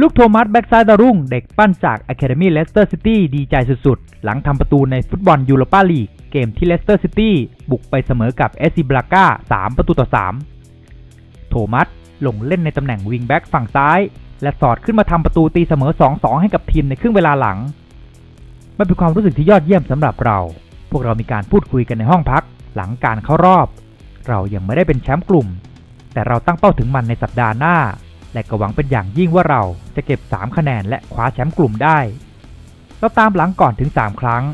ลูกโทมัสแบ็กซ้ายดาวรุ่ง เด็กปั้นจาก Academy Leicester City ดีใจสุดๆ หลังทำประตูในฟุตบอลยูโรปาลีก เกมที่ Leicester City บุกไปเสมอกับเอซิบราก้า3ประตูต่อ 3 โทมัสลงเล่นในตำแหน่งวิงแบ็กฝั่งซ้าย และสอดขึ้นมาทำประตูตีเสมอ 2-2 ให้กับทีมในครึ่งเวลาหลัง มันเป็นความรู้สึกที่ยอดเยี่ยมสำหรับเรา พวกเรามีการพูดคุยกันในห้องพัก หลังการเข้ารอบ เรายังไม่ได้เป็นแชมป์กลุ่ม แต่เราตั้งเป้าถึงมันในสัปดาห์หน้า และก็หวังเป็นอย่างยิ่งว่าเราจะเก็บ 3 คะแนนและคว้าแชมป์กลุ่มได้ เราตามหลังก่อนถึง 3 ครั้ง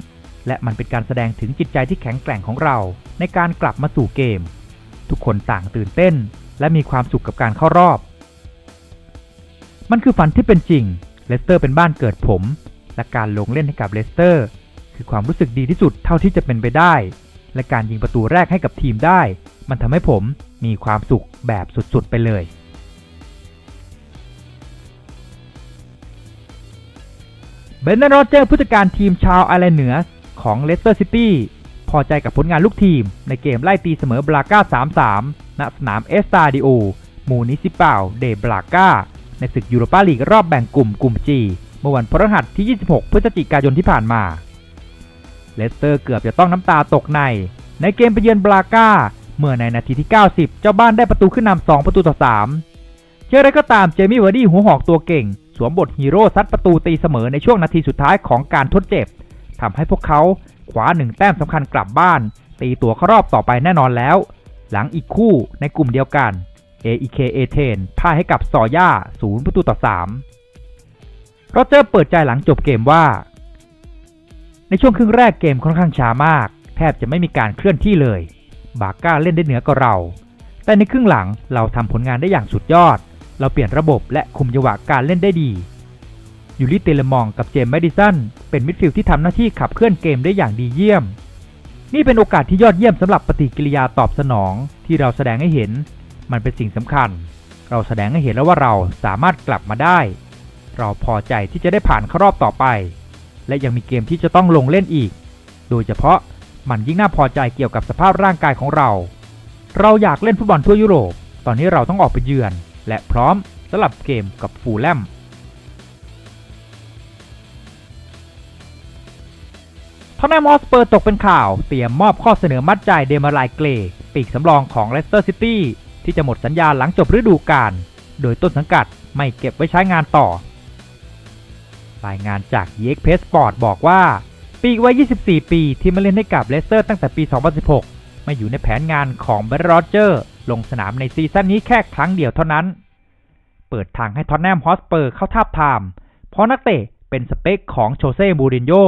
และมันเป็นการแสดงถึงจิตใจที่แข็งแกร่งของเรา ในการกลับมาสู่เกม ทุกคนต่างตื่นเต้น และมีความสุขกับการเข้ารอบ มันคือฝันที่เป็นจริง เลสเตอร์เป็นบ้านเกิดผม และการลงเล่นให้กับเลสเตอร์ คือความรู้สึกดีที่สุดเท่าที่จะเป็นไปได้ และการยิงประตูแรกให้กับทีมได้ มันทำให้ผมมีความสุขแบบสุดๆไปเลย เบนนาโรเจอร์ผู้จัดการทีมชาวไอร์แลนด์เหนือของเลสเตอร์ซิตี้พอใจกับผลงานลูกทีม ในเกมไล่ตีเสมอบราก้า 3-3 ณ สนามเอสตาดิโอ มูนิซิปาลเดบราก้า ในศึกยูโรปาลีกรอบแบ่งกลุ่มกลุ่มจีเมื่อวันพฤหัสที่ 26 พฤศจิกายนที่ผ่านมา เลสเตอร์เกือบจะต้องน้ำตาตกใน ในเกมไปเยือนบราก้า เมื่อในนาทีที่ 90 เจ้าบ้านได้ประตูขึ้นนำ2ประตูต่อ 3 เชื่อไรก็ตามเจมี่วาร์ดี้หัวหอกตัวเก่ง สวมบทฮีโร่ซัดประตูตีเสมอในช่วงนาทีสุดท้ายของการทดเจ็บทำให้พวกเขาคว้าหนึ่งแต้มสำคัญกลับบ้าน ตีตัวเข้ารอบต่อไปแน่นอนแล้ว หลังอีกคู่ในกลุ่มเดียวกัน AEK a t e n พ่ายให้กับซอย่าศูนย์ประตูต่อ3โรเจอร์เปิดใจหลังจบเกมว่า ในช่วงครึ่งแรกเกมค่อนข้างช้ามาก แทบจะไม่มีการเคลื่อนที่เลย บาก้าเล่นได้เหนือกว่าเรา แต่ในครึ่งหลังเราทำผลงานได้อย่างสุดยอด เราเปลี่ยนระบบและคุมจังหวะการเล่นได้ดียูริเตเลมองกับเจมส์แมดิสันเป็นมิดฟิลด์ที่ทำหน้าที่ขับเคลื่อนเกมได้อย่างดีเยี่ยม นี่เป็นโอกาสที่ยอดเยี่ยมสำหรับปฏิกิริยาตอบสนองที่เราแสดงให้เห็น มันเป็นสิ่งสำคัญ เราแสดงให้เห็นแล้วว่าเราสามารถกลับมาได้ เราพอใจที่จะได้ผ่านเข้ารอบต่อไป และยังมีเกมที่จะต้องลงเล่นอีก โดยเฉพาะมันยิ่งน่าพอใจเกี่ยวกับสภาพร่างกายของเรา เราอยากเล่นฟุตบอลทั่วยุโรป ตอนนี้เราต้องออกไปเยือน และพร้อมสำหรับเกมกับฟูลแลมทอนแนมอสเปอร์ตกเป็นข่าวเตรียมมอบข้อเสนอมัดใจเดมาไลเกรปีกสำรองของเลสเตอร์ซิตี้ที่จะหมดสัญญาหลังจบฤดูกาลโดยต้นสังกัดไม่เก็บไว้ใช้งานต่อ รายงานจากเยกเพสปอร์ตบอกว่า ปีกวัย 24 ปีที่มาเล่นให้กับเลสเตอร์ตั้งแต่ปี 2016 ไม่อยู่ในแผนงานของเบรโรเจอร์ ลงสนามในซีซั่นนี้แค่ครั้งเดียวเท่านั้น เปิดทางให้ท็อตแนมฮอสเปอร์เข้าทาบทาม เพราะนักเตะเป็นสเปคของโชเซ่บูรินโญ่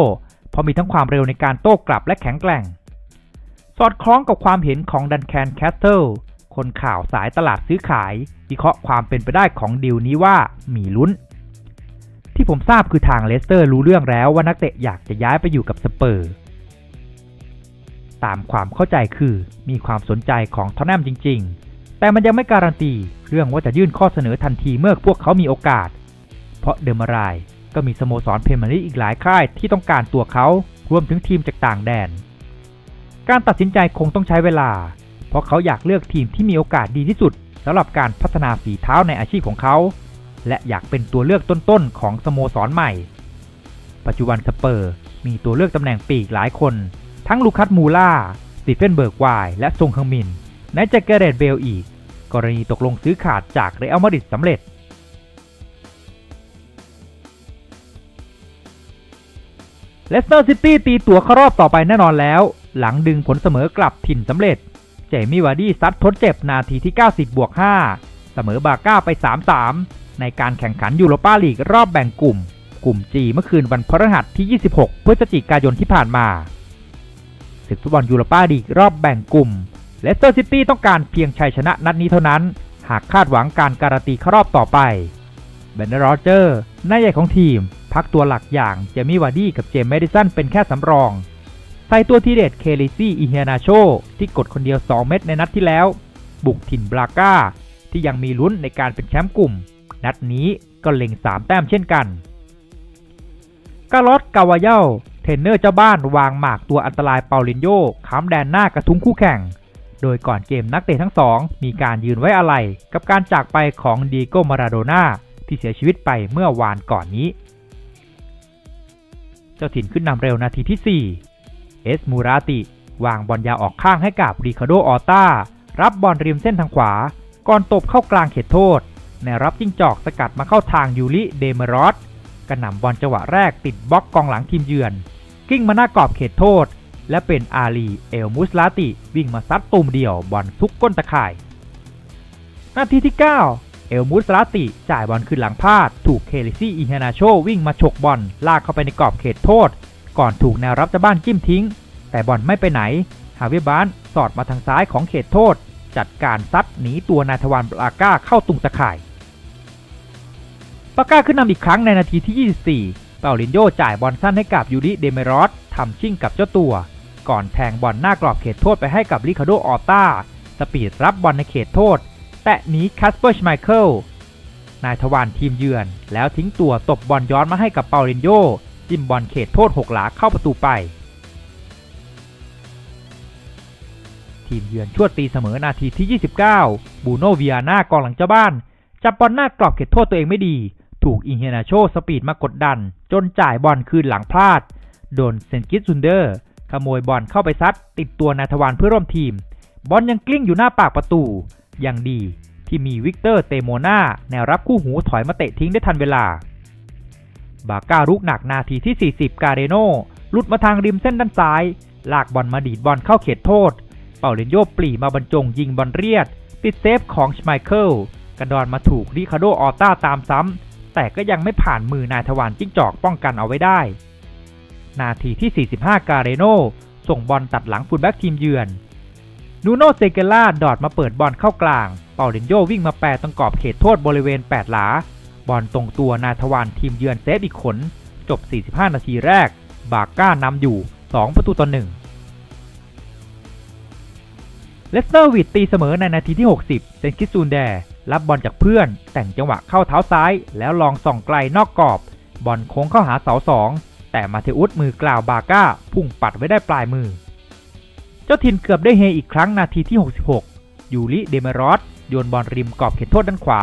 เพราะมีทั้งความเร็วในการโต้กลับและแข็งแกร่ง สอดคล้องกับความเห็นของดันแคนแคสเทิลคนข่าวสายตลาดซื้อขาย วิเคราะห์ความเป็นไปได้ของดีลนี้ว่ามีลุ้น ที่ผมทราบคือทางเลสเตอร์รู้เรื่องแล้วว่านักเตะอยากจะย้ายไปอยู่กับสเปอร์ ตามความเข้าใจคือมีความสนใจของทอนแนมจริง ๆ แต่มันยังไม่การันตีเรื่องว่าจะยื่นข้อเสนอทันทีเมื่อพวกเขามีโอกาส เพราะเดอมารายก็มีสโมสรเพรเมียร์ลีกอีกหลายค่ายที่ต้องการตัวเขารวมถึงทีมจากต่างแดน การตัดสินใจคงต้องใช้เวลา เพราะเขาอยากเลือกทีมที่มีโอกาสดีที่สุดสำหรับการพัฒนาฝีเท้าในอาชีพของเขา และอยากเป็นตัวเลือกต้นๆของสโมสรใหม่ ปัจจุบันสเปอร์มีตัวเลือกตำแหน่งปีกหลายคน ทั้งลูคัสมูล่าสตีเฟนเบิร์กไวและซงฮังมินไหนจะเกเรตเบลอีก กรณีตกลงซื้อขาดจากเรอัลมาดริดสำเร็จ เลสเตอร์ซิตี้ตีตัวเข้ารอบต่อไปแน่นอนแล้ว หลังดึงผลเสมอกลับถิ่นสำเร็จ เจมี่วาร์ดี้ซัดทดเจ็บนาทีที่ 90บวก5เสมอบาก้าไป 3-3 ในการแข่งขันยูโรปาลีกรอบแบ่งกลุ่ม กลุ่มจีเมื่อคืนวันพฤหัสที่ 26 พฤศจิกายนที่ผ่านมา ศึกฟุตบอลยูโรปาลีกรอบแบ่งกลุ่มเลสเตอร์ซิตี้ต้องการเพียงชัยชนะนัดนี้เท่านั้น หากคาดหวังการการันตีเข้ารอบต่อไปเบนเดอร์โรเจอร์หน้าใหญ่ของทีม พักตัวหลักอย่างเจมี่วาร์ดี้กับเจมส์แมดิสันเป็นแค่สำรองใส่ตัวทีเด็ดเคลิซี่อีเฮนาโช ที่กดคนเดียว 2 เม็ดในนัดที่แล้ว บุกถิ่นบราก้า ที่ยังมีลุ้นในการเป็นแชมป์กลุ่ม นัดนี้ก็เล็ง 3 แต้มเช่นกัน กาลอสกาวาเยลเท รนเนอร์เจ้าบ้านวางหมากตัวอันตรายเปาลินโยค้ำแดนหน้ากระทุ้งคู่แข่ง โดยก่อนเกมนักเตะทั้งสอง มีการยืนไว้อะไรกับการจากไปของดีโกมาราโดนาที่เสียชีวิตไปเมื่อวานก่อนนี้ เจ้าถิ่นขึ้นนำเร็วนาทีที่ 4 เอสมูราติ วางบอลยาวออกข้างให้กับริคาโดออต้ารับบอลริมเส้นทางขวา ก่อนตบเข้ากลางเขตโทษ ในรับจิ้งจอกสกัดมาเข้าทางยูริเดเมรอสกระหน่ำบอลจังหวะแรกติดบล็อกกองหลังทีมเยือน กิ้งมาหน้ากรอบเขตโทษ และเป็นอาลีเอลมุสลาติวิ่งมาซัดตุ่มเดี่ยวบอลซุกก้นตะข่าย นาทีที่ 9 เอลมุสลาติจ่ายบอลขึ้นหลังพาด ถูกเคลิซี่อินเฮนาโชวิ่งมาฉกบอลลากเข้าไปในกรอบเขตโทษ ก่อนถูกแนวรับจะบ้านจิ้มทิ้ง แต่บอลไม่ไปไหน ฮาวิบานสอดมาทางซ้ายของเขตโทษ จัดการซัดหนีตัวนายทวารบราก้าเข้าตุงตะข่ายปาก้าขึ้นนำอีกครั้งในนาทีที่ 24 เปาลินโยจ่ายบอลสั้นให้กับยูริเดเมรอสทำชิ่งกับเจ้าตัว ก่อนแทงบอลหน้ากรอบเขตโทษไปให้กับลิคาโดออต้า สปีดรับบอลในเขตโทษ แตะหนีแคสเปอร์ชไมเคิลนายทวารทีมเยือน แล้วทิ้งตัวตบบอลย้อนมาให้กับเปาลินโยจิ้มบอลเขตโทษหกหลาเข้าประตูไป ทีมเยือนชวดตีเสมอนาทีที่ 29 บูโนเวียนากองหลังเจ้าบ้าน จับบอลหน้ากรอบเขตโทษตัวเองไม่ดี ถูกอินเฮนาโชสปีดมากดดัน จนจ่ายบอลคืนหลังพลาด โดนเซนกิสซุนเดอร์ ขโมยบอลเข้าไปซัดติดตัวนาทวารเพื่อร่วมทีม บอลยังกลิ้งอยู่หน้าปากประตู อยังดีที่มีวิกเตอร์เตโมนาแนวรับคู่หูถอยมาเตะทิ้งได้ทันเวลา บาก้ารุกหนักนาทีที่ 40 กาเรโนหลุดมาทางริมเส้นด้านซ้าย ลากบอลมาดีดบอลเข้าเขตโทษ เป่าเลนโยปลีมาบรรจงยิงบอลเรียด ติดเซฟของชไมเคิลกระดอนมาถูกริคาโดออต้าตามซ้ำ แต่ก็ยังไม่ผ่านมือนายทวารจิ้งจอกป้องกันเอาไว้ได้ นาทีที่ 45 กาเรโนส่งบอลตัดหลังฟูลแบ็กทีมเยือน นูโนเซเกล่าดอดมาเปิดบอลเข้ากลาง เปาเลนโยวิ่งมาแปรตรงกรอบเขตโทษบริเวณ 8 หลา บอลตรงตัวนายทวารทีมเยือนเซฟอีกขน จบ 45 นาทีแรก บาก้านำอยู่ 2 ประตูต่อ1เลสเตอร์วิดตีเสมอในนาทีที่ 60 เซนคิสซูนแดรั รับบอลจากเพื่อน แต่งจังหวะเข้าเท้าซ้าย แล้วลองส่องไกลนอกกรอบ บอลโค้งเข้าหาเสาสองแต่มาเทอุสมือกล่าวบาก้า พุ่งปัดไว้ได้ปลายมือ เจ้าถิ่นเกือบได้เฮอีกครั้งนาทีที่ 66 ยูริเดเมรอสโยนบอลริมกรอบเขตโทษด้านขวา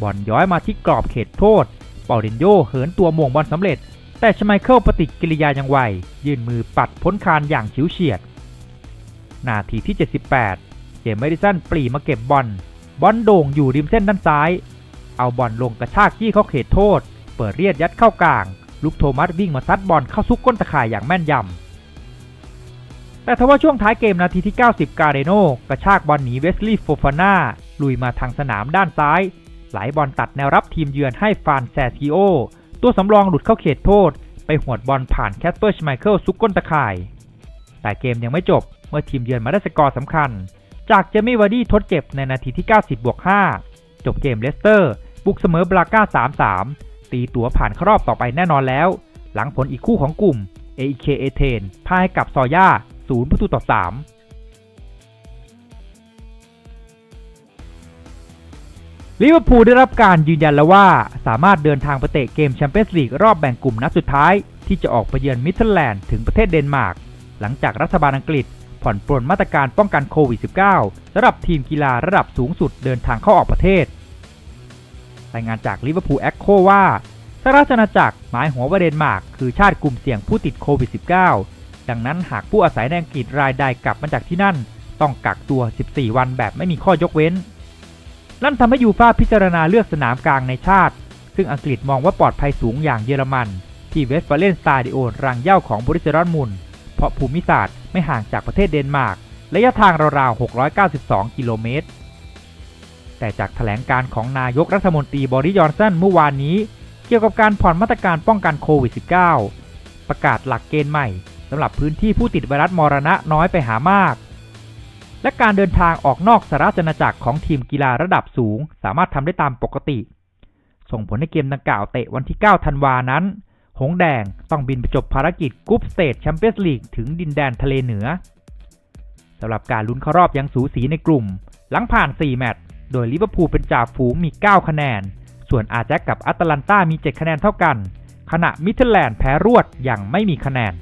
บอลย้อยมาที่กรอบเขตโทษ เปาเดนโยเหินตัวโมงบอลสำเร็จ แต่ชไมเคิลปฏิกิริยายังไว ยื่นมือปัดพ้นคานอย่างฉิวเฉียด นาทีที่ 78 เจมส์เมดิสันปรีมาเก็บบอล บอลโด่งอยู่ริมเส้นด้านซ้าย เอาบอลลงกระชากจี้เข้าเขตโทษ เปิดเรียดยัดเข้ากลางลูกโทมัสวิ่งมาซัดบอลเข้าซุกก้นตะข่ายอย่างแม่นยำ แต่ทว่าช่วงท้ายเกมนาทีที่ 90 กาเรโนกระชากบอลหนีเวสลีย์โฟฟาน่าลุยมาทางสนามด้านซ้าย ไหลบอลตัดแนวรับทีมเยือนให้ฟานแซซิโอ ตัวสำรองหลุดเข้าเขตโทษ ไปหวดบอลผ่านแคสเปอร์ชไมเคิลซุกก้นตะข่าย แต่เกมยังไม่จบเมื่อทีมเยือนมาได้สกอร์สำคัญ จากเจมี่วาร์ดี้ทดเจ็บในนาทีที่ 90 บวก 5 จบเกมเลสเตอร์ บุกเสมอบราก้า 3-3 ตีตั๋วผ่านเข้ารอบต่อไปแน่นอนแล้ว หลังผลอีกคู่ของกลุ่ม AEK เอเธนพ่ายกับซอย่า 0 ประตูต่อ 3ลิเวอร์พูลได้รับการยืนยันแล้วว่าสามารถเดินทางไปเตะเกมแชมเปี้ยนส์ลีกรอบแบ่งกลุ่มนัดสุดท้าย ที่จะออกไปเยือนมิดเดิลแลนด์ถึงประเทศเดนมาร์ก หลังจากรัฐบาลอังกฤษ ผ่อนปลนมาตรการป้องกันโควิด -19 สำหรับทีมกีฬาระดับสูงสุดเดินทางเข้าออกประเทศ รายงานจากลิเวอร์พูลแอคโคว่าสหราชอาณาจักรหมายหัวว่าเดนมาร์กคือชาติกลุ่มเสี่ยงผู้ติดโควิด -19 ดังนั้นหากผู้อาศัยในอังกฤษรายใดกลับมาจากที่นั่น ต้องกักตัว 14 วันแบบไม่มีข้อยกเว้น นั่นทำให้ยูฟ่าพิจารณาเลือกสนามกลางในชาติ ซึ่งอังกฤษมองว่าปลอดภัยสูงอย่างเยอรมัน ที่เวสต์ฟาเลนสตาดิโอรังเย้าของบริสดอร์ทมุนเพราะภูมิศาสตร์ ไม่ห่างจากประเทศเดนมาร์กระยะทางราวๆ 692 กิโลเมตร แต่จากแถลงการของนายกรัฐมนตรีบริยอนสันเมื่อวานนี้ เกี่ยวกับการผ่อนมาตรการป้องกันโควิด -19 ประกาศหลักเกณฑ์ใหม่สำหรับพื้นที่ผู้ติดไวรัสมรณะน้อยไปหามาก และการเดินทางออกนอกสหราชอาณาจักรของทีมกีฬาระดับสูง สามารถทำได้ตามปกติ ส่งผลให้เกมดังกล่าวเตะวันที่ 9 ธันวานั้น หงแดงต้องบินไปจบภารกิจกรุ๊ปสเตจแชมเปี้ยนส์ลีกถึงดินแดนทะเลเหนือสำหรับการลุ้นเข้ารอบยังสูสีในกลุ่ม หลังผ่าน 4 แมตช์โดยลิเวอร์พูลเป็นจ่าฝูงมี 9 คะแนน ส่วนอาแจ็คกับอัตแลนตามี 7 คะแนนเท่ากัน ขณะมิเทลแลนด์แพ้รวดอย่างไม่มีคะแนน